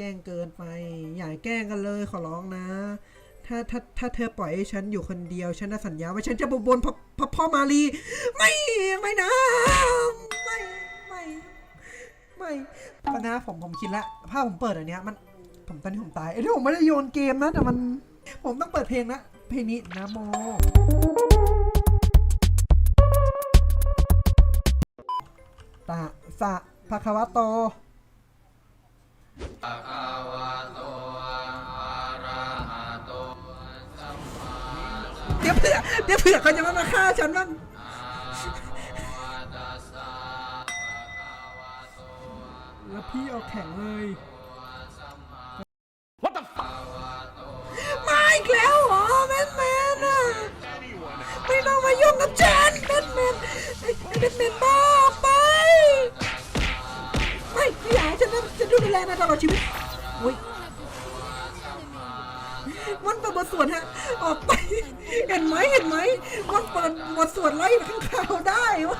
แกล้งเกินไป อย่าแกล้งกันเลยขอร้องนะ ถ้าถ้าถ้าเธอปล่อยให้ฉันอยู่คนเดียว ฉันจะสัญญาว่าฉันจะบบนพ่อพ่อพ่อมารีไม่ไม่นะ ไม่ไม่ไม่ตอนะผมผมคิดแล้วถ้าผมเปิดอันเนี้ยมันผมตอนนี้ผมตายไอ้ที่ผมไม่ได้โยนเกมนะแต่มัน ผมต้องเปิดเพลงนะเพลงนี้นะโมตะสะภะคะวะโต เดี๋ยวเผื่อเดี๋ยวเผื่อเขาจะมามาฆ่าฉันบ้างแล้วพี่เอาแข็งเลย What the f- มาอีกแล้วเหรอแมนแมนอะไม่ต้องมายุ่งกับฉันแมนแมนไอ้ไอ้แมนแมนบ้า นะจะดูแลนะตลอดชีวิตอุ้ยมันเปิดบทสวดฮะ ออกไป เห็นไหมเห็นไหมมันเปิดบทสวดไล่ข้างข่าวได้วะ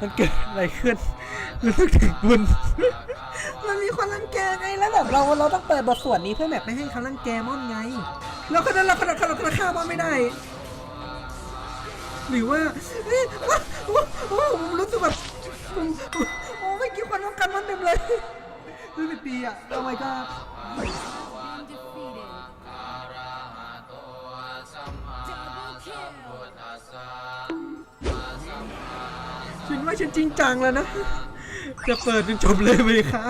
มันเกิดอะไรขึ้นรู้สึกถึงบุญมันมีคนรังแกไงแล้วแบบเราเราต้องเปิดบทสวดนี้เพื่อแบบไม่ให้เขารังแกมอนไง แล้วคนนั้นเราคนนั้นเราคนนั้นฆ่ามอนไม่ได้ หรือว่าเอ้ยว้าว้าว้าผมรู้สึกแบบ สึกดีอะโอ้ my god ฉันว่าฉันจริงจังแล้วนะ จะเปิดจนจบเลยไหมคะ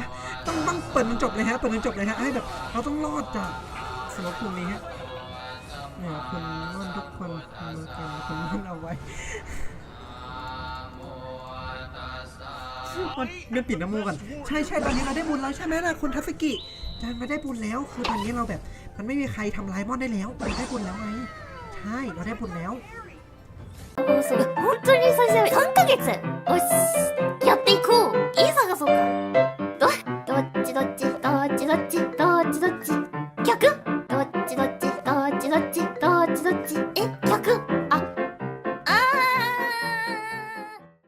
ต้องต้องเปิดจนจบเลยฮะ เปิดจนจบเลยฮะ ให้แบบเราต้องรอดจากสมรภูมินี้ฮะเนี่ยคุณม่นทุกคนมากันคุณม่นเอาไว้ มันเงินปิดน้ำมูกกัน ใช่ใช่ตอนนี้เราได้บุญแล้วใช่ไหมนะคุณทัศกิจานมาได้บุญแล้ว คือตอนนี้เราแบบ มันไม่มีใครทำร้ายม่อนได้แล้วเราได้บุญแล้วไง ใช่ เราได้บุญแล้ว そう本当に最初3ヶ月おし